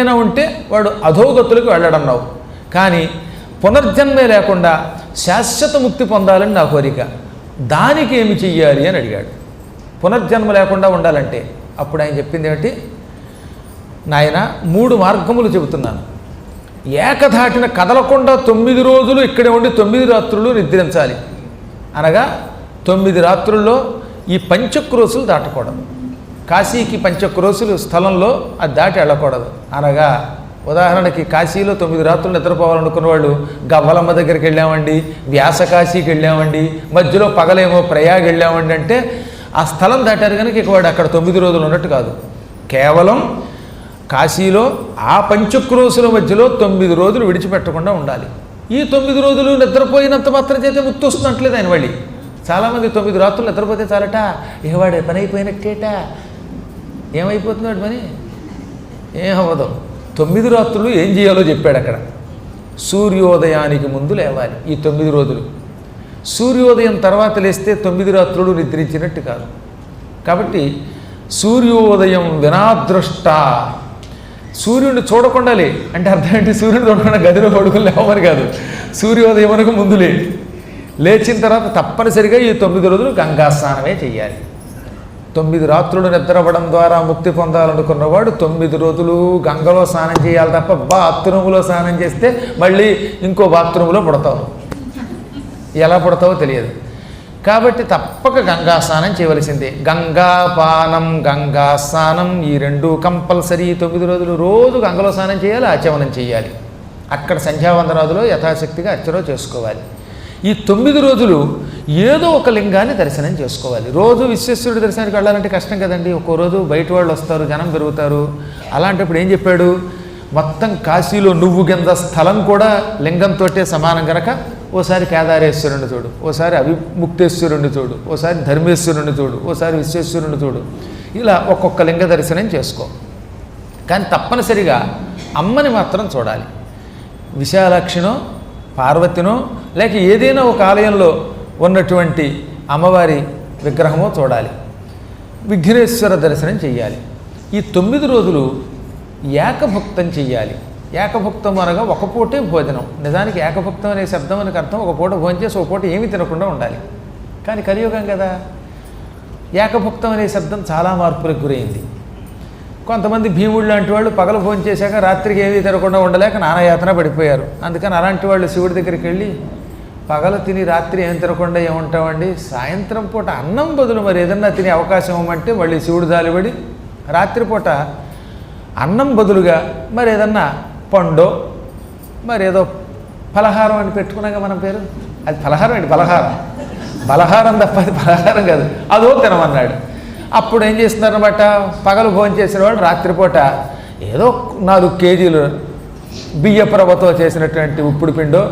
ఏదైనా ఉంటే వాడు అధోగతులకు వెళ్ళడన్నావు. కానీ పునర్జన్మే లేకుండా శాశ్వత ముక్తి పొందాలని నా కోరిక. దానికి ఏమి చెయ్యాలి అని అడిగాడు. పునర్జన్మ లేకుండా ఉండాలంటే అప్పుడు ఆయన చెప్పింది ఏమిటి? నాయన మూడు మార్గములు చెబుతున్నాను. ఏకధాటిన కదలకుండా తొమ్మిది రోజులు ఇక్కడే ఉండి తొమ్మిది రాత్రులు నిద్రించాలి. అనగా తొమ్మిది రాత్రుల్లో ఈ పంచక్రోసులు దాటకూడదు. కాశీకి పంచక్రోసులు స్థలంలో అది దాటి వెళ్ళకూడదు. అనగా ఉదాహరణకి కాశీలో తొమ్మిది రాత్రులు నిద్రపోవాలనుకున్న వాళ్ళు గవ్వలమ్మ దగ్గరికి వెళ్ళామండి వ్యాస కాశీకి వెళ్ళామండి మధ్యలో పగలేమో ప్రయాగ వెళ్ళామండి అంటే ఆ స్థలం దాటారు కనుక ఇక వాడు అక్కడ తొమ్మిది రోజులు ఉన్నట్టు కాదు. కేవలం కాశీలో ఆ పంచక్రోసుల మధ్యలో తొమ్మిది రోజులు విడిచిపెట్టకుండా ఉండాలి. ఈ తొమ్మిది రోజులు నిద్రపోయినంత మాత్రం చేతే ముక్తి వస్తున్నట్లేదు ఆయన మళ్ళీ. చాలామంది తొమ్మిది రాత్రులు నిద్రపోతే చాలట ఇకవాడు పని అయిపోయినట్టేట ఏమైపోతున్నాడు పని ఏం అవ్వదు తొమ్మిది రాత్రులు ఏం చేయాలో చెప్పాడు అక్కడ. సూర్యోదయానికి ముందు లేవాలి ఈ తొమ్మిది రోజులు. సూర్యోదయం తర్వాత లేస్తే తొమ్మిది రాత్రులు నిద్రించినట్టు కాదు. కాబట్టి సూర్యోదయం వినాదృష్ట. సూర్యుడిని చూడకుండా లే అంటే అర్థం ఏంటి? సూర్యుడు చూడకుండా గదిలో పడుకుని లేవమని కాదు. సూర్యోదయం వరకు ముందు లేదు లేచిన తర్వాత తప్పనిసరిగా ఈ తొమ్మిది రోజులు గంగా స్నానమే చేయాలి. తొమ్మిది రాత్రులు నిద్రపడం ద్వారా ముక్తి పొందాలనుకున్నవాడు తొమ్మిది రోజులు గంగలో స్నానం చేయాలి తప్ప బాత్రూములో స్నానం చేస్తే మళ్ళీ ఇంకో బాత్రూంలో పుడతావు. ఎలా పుడతావో తెలియదు. కాబట్టి తప్పక గంగా స్నానం చేయవలసిందే. గంగాపానం గంగా స్నానం ఈ రెండు కంపల్సరీ తొమ్మిది రోజులు రోజు గంగలో స్నానం చేయాలి ఆచమనం చేయాలి. అక్కడ సంధ్యావందనాదులో యథాశక్తిగా అర్చన చేసుకోవాలి. ఈ తొమ్మిది రోజులు ఏదో ఒక లింగాన్ని దర్శనం చేసుకోవాలి. రోజు విశ్వేశ్వరుడి దర్శనానికి వెళ్ళాలంటే కష్టం కదండి. ఒక్కో రోజు బయట వాళ్ళు వస్తారు జనం పెరుగుతారు. అలాంటప్పుడు ఏం చెప్పాడు? మొత్తం కాశీలో నువ్వు కింద స్థలం కూడా లింగంతో సమానం గనక ఓసారి కేదారేశ్వరుని చూడు ఓసారి అభిముక్తేశ్వరుని చూడు ఓసారి ధర్మేశ్వరుని చూడు ఓసారి విశ్వేశ్వరుని చూడు. ఇలా ఒక్కొక్క లింగ దర్శనం చేసుకో. కానీ తప్పనిసరిగా అమ్మని మాత్రం చూడాలి. విశాలాక్షినో పార్వతినో లేక ఏదైనా ఒక ఆలయంలో ఉన్నటువంటి అమ్మవారి విగ్రహమో చూడాలి. విఘ్నేశ్వర దర్శనం చేయాలి ఈ తొమ్మిది రోజులు ఏకభుక్తం చెయ్యాలి. ఏకభుక్తం అనగా ఒక పూటే భోజనం. నిజానికి ఏకభుక్తం అనే శబ్దం మనకు అర్థం ఒక పూట భోజనం చేసి ఒక పూట ఏమీ తినకుండా ఉండాలి. కానీ కలియుగం కదా. ఏకభుక్తం అనే శబ్దం చాలా మార్పులకు గురైంది. కొంతమంది భీముడు లాంటి వాళ్ళు పగలు భోజనం చేశాక రాత్రికి ఏమీ తినకుండా ఉండలేక నానాయాతన పడిపోయారు. అందుకని అలాంటి వాళ్ళు శివుడి దగ్గరికి వెళ్ళి పగలు తిని రాత్రి ఏం తినకుండా ఏముంటామండి? సాయంత్రం పూట అన్నం బదులు మరి ఏదన్నా తినే అవకాశం ఇవ్వమంటే మళ్ళీ శివుడు జాలిపడి రాత్రిపూట అన్నం బదులుగా మరి ఏదన్నా పండో మరి ఏదో ఫలహారం అని పెట్టుకున్నాక మన పేరు? అది ఫలహారం అండి బలహారం. బలహారం తప్ప అది ఫలహారం కాదు. అదో తినమన్నాడు. అప్పుడు ఏం చేస్తున్నారనమాట పగలు భోజనం చేసిన వాళ్ళు రాత్రిపూట ఏదో నాలుగు కేజీలు బియ్య ప్రభతో చేసినటువంటి ఉప్పుడు పిండో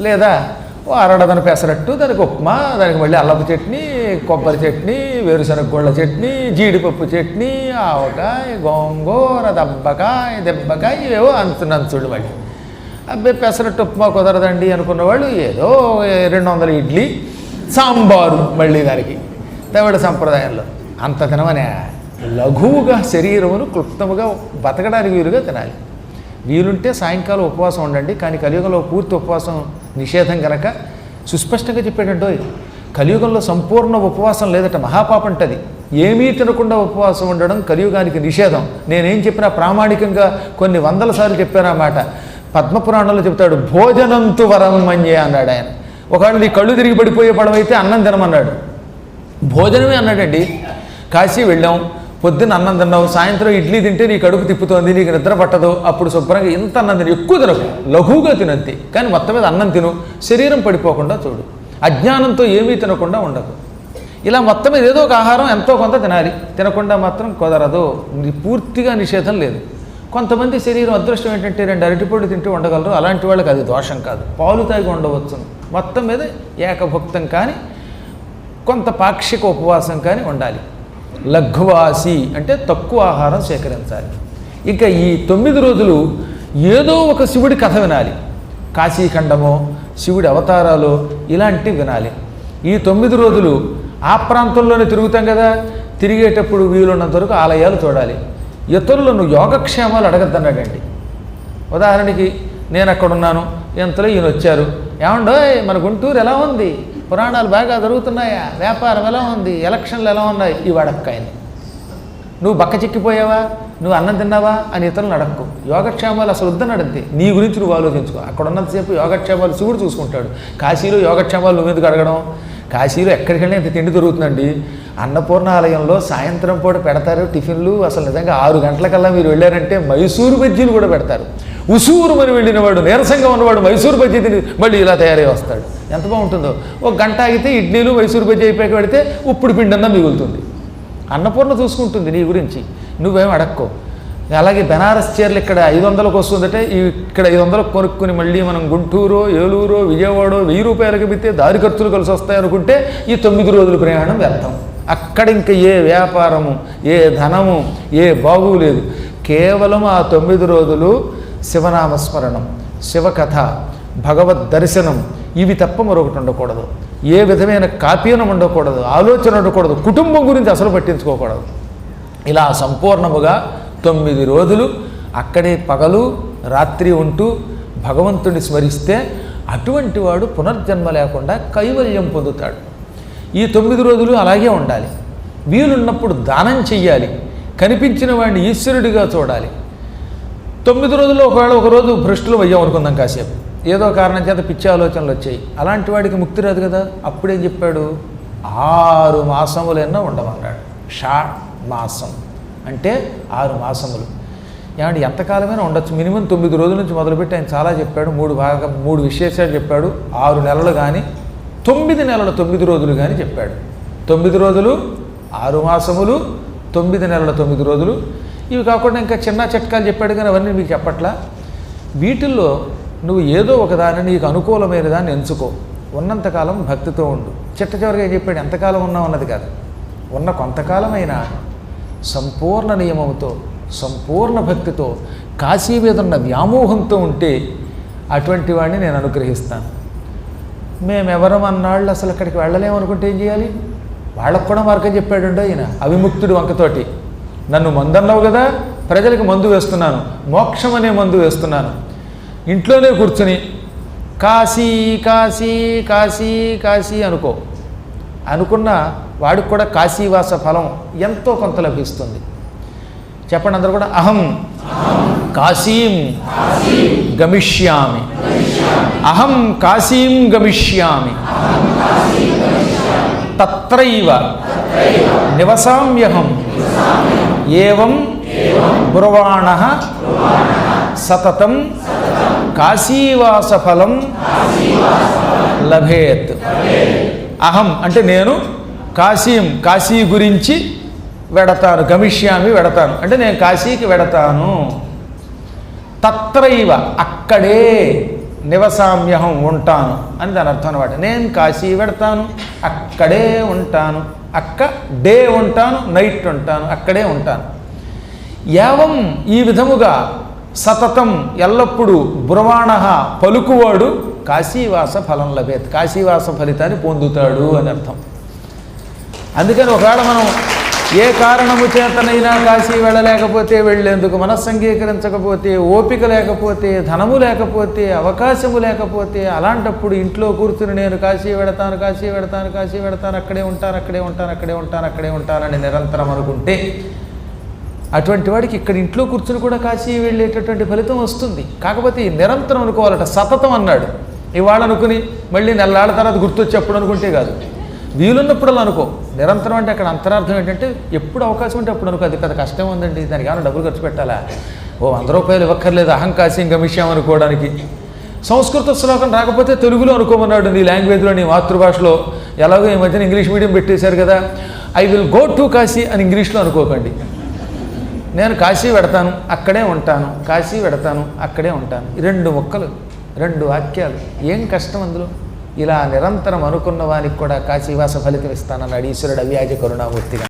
లేదా అరడదన పెసరట్టు దానికి ఉప్మా దానికి మళ్ళీ అల్లపు చట్నీ కొబ్బరి చట్నీ వేరుశనగ గుళ్ళ చట్నీ జీడిపప్పు చట్నీ ఆవకాయ గోంగూర దబ్బకాయ దెబ్బకాయ ఇవేవో అంతున్నంత చూడు మళ్ళీ. అబ్బాయి పెసరట్టు ఉప్మా కుదరదండి అనుకున్న వాళ్ళు ఏదో రెండు వందల ఇడ్లీ సాంబారు మళ్ళీ దానికి. తమిళ సంప్రదాయంలో అంత తినమనే లఘువుగా శరీరమును క్లుప్తముగా బతకడానికి వీలుగా తినాలి. వీలుంటే సాయంకాలం ఉపవాసం ఉండండి కానీ కలియుగంలో పూర్తి ఉపవాసం నిషేధం గనక సుస్పష్టంగా చెప్పాడంటో కలియుగంలో సంపూర్ణ ఉపవాసం లేదట మహాపాపంటది ఏమీ తినకుండా ఉపవాసం ఉండడం కలియుగానికి నిషేధం. నేనేం చెప్పినా ప్రామాణికంగా కొన్ని వందల సార్లు చెప్పానమాట పద్మపురాణంలో చెప్తాడు భోజనంతు వరం మంజే అన్నాడు ఆయన. ఒకవేళ నీ కళ్ళు తిరిగి పడిపోయే పడవైతే అన్నం తినమన్నాడు. భోజనమే అన్నాడండి. కాశీ వెళ్ళాం పొద్దున్న అన్నం తిన్నావు సాయంత్రం ఇడ్లీ తింటే నీ కడుపు తిప్పుతోంది నీకు నిద్ర పట్టదు అప్పుడు శుభ్రంగా ఇంత అన్నం తిని ఎక్కువ తినకు. లఘువుగా తినంతే కానీ మొత్తం మీద అన్నం తిను. శరీరం పడిపోకుండా చూడు. అజ్ఞానంతో ఏమీ తినకుండా ఉండదు ఇలా మొత్తం మీద ఏదో ఒక ఆహారం ఎంతో కొంత తినాలి. తినకుండా మాత్రం కుదరదు. పూర్తిగా నిషేధం లేదు. కొంతమంది శరీరం అదృష్టం ఏంటంటే రెండు అరటిపళ్ళు తింటూ ఉండగలరు. అలాంటి వాళ్ళకి అది దోషం కాదు. పాలు తాగి ఉండవచ్చు. మొత్తం మీద ఏకభుక్తం కానీ కొంత పాక్షిక ఉపవాసం కానీ ఉండాలి. లఘువాసి అంటే తక్కువ ఆహారం సేకరించాలి. ఇక ఈ తొమ్మిది రోజులు ఏదో ఒక శివుడి కథ వినాలి. కాశీఖండమో శివుడి అవతారాలు ఇలాంటివి వినాలి. ఈ తొమ్మిది రోజులు ఆ ప్రాంతంలోనే తిరుగుతాం కదా. తిరిగేటప్పుడు వీలున్నంత వరకు ఆలయాలు చూడాలి. ఇతరులను యోగక్షేమాలు అడగద్దన్నాడండి. ఉదాహరణకి నేను అక్కడ ఉన్నాను ఎంతలో ఈయన వచ్చారు ఏమండో మన గుంటూరు ఎలా ఉంది? పురాణాలు బాగా జరుగుతున్నాయా? వ్యాపారం ఎలా ఉంది? ఎలక్షన్లు ఎలా ఉన్నాయి? ఈ వాడక్కాయని నువ్వు బక్క చిక్కిపోయావా? నువ్వు అన్నం తిన్నావా? అని ఇతరులను అడక్కు యోగక్షేమాలు అసలు వద్దని అడిగితే నీ గురించి నువ్వు ఆలోచించుకో. అక్కడ ఉన్నంతసేపు యోగక్షేమాలు శివుడు చూసుకుంటాడు. కాశీలో యోగక్షేమాలు నువ్వు ఎందుకు అడగడం? కాశీలో ఎక్కడికి ఇంత తిండి దొరుకుతుందండి. అన్నపూర్ణ ఆలయంలో సాయంత్రం పూట పెడతారు టిఫిన్లు. అసలు నిజంగా ఆరు గంటలకల్లా మీరు వెళ్ళారంటే మైసూరు బజ్జీలు కూడా పెడతారు. ఉసూరు మరి వెళ్ళినవాడు నీరసంగా ఉన్నవాడు మైసూరు బజ్జీ తిని మళ్ళీ ఇలా తయారై వస్తాడు. ఎంత బాగుంటుందో. ఒక గంట ఆగితే ఇడ్లీలు మైసూరు బజ్జీ అయిపోయాక పెడితే ఉప్పుడు పిండన్నా మిగులుతుంది. అన్నపూర్ణ చూసుకుంటుంది నీ గురించి. నువ్వేం అడక్కో. అలాగే బెనారస్ చీరలు ఇక్కడ ఐదు వందలకు వస్తుందంటే ఇక్కడ ఐదు వందలకు కొనుక్కుని మళ్ళీ మనం గుంటూరు ఏలూరు విజయవాడ వెయ్యి రూపాయలకి పెడితే దారి ఖర్చులు కలిసి వస్తాయనుకుంటే ఈ తొమ్మిది రోజుల ప్రయాణం వెళ్తాం అక్కడ ఇంకా ఏ వ్యాపారము ఏ ధనము ఏ బాగు లేదు. కేవలం ఆ తొమ్మిది రోజులు శివనామస్మరణం శివకథ భగవద్ దర్శనం ఇవి తప్ప మరొకటి ఉండకూడదు. ఏ విధమైన కాపీనం ఉండకూడదు ఆలోచన ఉండకూడదు కుటుంబం గురించి అసలు పట్టించుకోకూడదు. ఇలా సంపూర్ణముగా తొమ్మిది రోజులు అక్కడే పగలు రాత్రి ఉంటూ భగవంతుని స్మరిస్తే అటువంటి వాడు పునర్జన్మ లేకుండా కైవల్యం పొందుతాడు. ఈ తొమ్మిది రోజులు అలాగే ఉండాలి. వీలున్నప్పుడు దానం చెయ్యాలి. కనిపించిన వాడిని ఈశ్వరుడిగా చూడాలి. తొమ్మిది రోజుల్లో ఒకవేళ ఒక రోజు భ్రష్టులు అయ్యాం అనుకుందాం కాసేపు. ఏదో కారణం చేత పిచ్చి ఆలోచనలు వచ్చాయి. అలాంటి వాడికి ముక్తి రాదు కదా. అప్పుడేం చెప్పాడు? ఆరు మాసములైనా ఉండమన్నాడు. షా మాసం. అంటే ఆరు మాసములు. ఏమంటే ఎంతకాలమైనా ఉండొచ్చు. మినిమం తొమ్మిది రోజుల నుంచి మొదలుపెట్టి ఆయన చాలా చెప్పాడు. మూడు భాగం మూడు విశేషాలు చెప్పాడు. ఆరు నెలలు కానీ తొమ్మిది నెలల తొమ్మిది రోజులు కానీ చెప్పాడు. తొమ్మిది రోజులు ఆరు మాసములు తొమ్మిది నెలల తొమ్మిది రోజులు ఇవి కాకుండా ఇంకా చిన్న చిట్కాలు చెప్పాడు కానీ అవన్నీ మీకు చెప్పట్లా? వీటిల్లో నువ్వు ఏదో ఒక దాన్ని నీకు అనుకూలమైన దాన్ని ఎంచుకో. ఉన్నంతకాలం భక్తితో ఉండు. చిట్ట చివరిగా ఏం చెప్పాడు? ఎంతకాలం ఉన్నావు అన్నది కాదు. ఉన్న కొంతకాలమైనా సంపూర్ణ నియమంతో సంపూర్ణ భక్తితో కాశీ మీద ఉన్న వ్యామోహంతో ఉంటే అటువంటి వాడిని నేను అనుగ్రహిస్తాను. మేమెవరం అన్నాళ్ళు అసలు అక్కడికి వెళ్ళలేమనుకుంటే ఏం చేయాలి? వాళ్ళకు కూడా మార్గం చెప్పాడు ఆయన అవిముక్తుడు వంకతోటి. నన్ను మందన్నావు కదా? ప్రజలకు మందు వేస్తున్నాను. మోక్షం అనే మందు వేస్తున్నాను. ఇంట్లోనే కూర్చుని కాశీ కాశీ కాశీ కాశీ అనుకో. అనుకున్న వాడికి కూడా కాశీవాస ఫలం ఎంతో కొంత లభిస్తుంది. చెప్పండి అందరూ కూడా అహం. కాశీం గమిష్యామి. అహం కాశీం గమిష్యామి. తత్రైవ. నివసామ్యహం. ఏవం బ్రువాణ సతతం కాశీవాసఫలం లభేత్. అహం అంటే నేను కాశీం కాశీ గురించి వెడతాను గమిష్యామి వెడతాను. అంటే నేను కాశీకి వెడతాను. తత్రైవ అక్కడే నివసామ్యహం ఉంటాను అని దాని అర్థం అనమాట నేను కాశీ వెడతాను అక్కడే ఉంటాను. అక్క డే ఉంటాను నైట్ ఉంటాను అక్కడే ఉంటాను. ఏవం ఈ విధముగా సతతం ఎల్లప్పుడూ బ్రవాణ పలుకువాడు కాశీవాస ఫలం లభేత్. కాశీవాస ఫలితాన్ని పొందుతాడు అని అర్థం. అందుకని ఒకవేళ మనం ఏ కారణము చేతనైనా కాశీ వెళ్ళలేకపోతే వెళ్ళేందుకు మనస్సంగీకరించకపోతే ఓపిక లేకపోతే ధనము లేకపోతే అవకాశము లేకపోతే అలాంటప్పుడు ఇంట్లో కూర్చుని నేను కాశీ వెడతాను కాశీ వెడతాను కాశీ వెడతాను అక్కడే ఉంటాను అక్కడే ఉంటాను అక్కడే ఉంటాను అక్కడే ఉంటానని నిరంతరం అనుకుంటే అటువంటి వాడికి ఇక్కడ ఇంట్లో కూర్చుని కూడా కాశీ వెళ్ళేటటువంటి ఫలితం వస్తుంది. కాకపోతే నిరంతరం అనుకోవాలట సతతం అన్నాడు. ఇవాళ అనుకుని మళ్ళీ నెల్లాళ్ళ తర్వాత గుర్తొచ్చి అప్పుడు అనుకుంటే కాదు. వీలున్నప్పుడు అలా అనుకో. నిరంతరం అంటే అక్కడ అంతరార్థం ఏంటంటే ఎప్పుడు అవకాశం ఉంటే అప్పుడు అనుకో అది పెద్ద కష్టం ఉందండి దానికి ఏమైనా డబ్బులు ఖర్చు పెట్టాలా? ఓ వంద రూపాయలు ఇవ్వక్కర్లేదు అహంకాశం గమిష్యం అనుకోవడానికి. సంస్కృత శ్లోకం రాకపోతే తెలుగులో అనుకోమన్నాడు నీ లాంగ్వేజ్లో నీ మాతృభాషలో. ఎలాగో ఈ మధ్యన ఇంగ్లీష్ మీడియం పెట్టేశారు కదా. I will go to Kashi అని ఇంగ్లీష్లో అనుకోకండి. నేను కాశీ పెడతాను అక్కడే ఉంటాను కాశీ పెడతాను అక్కడే ఉంటాను. ఈ రెండు ముక్కలు రెండు వాక్యాలు ఏం కష్టం అందులో? ఇలా నిరంతరం అనుకున్న వానికి కూడా కాశీవాస ఫలితం ఇస్తానన్నాడు ఈశ్వరుడు అవ్యాజ కరుణామూర్తిగా.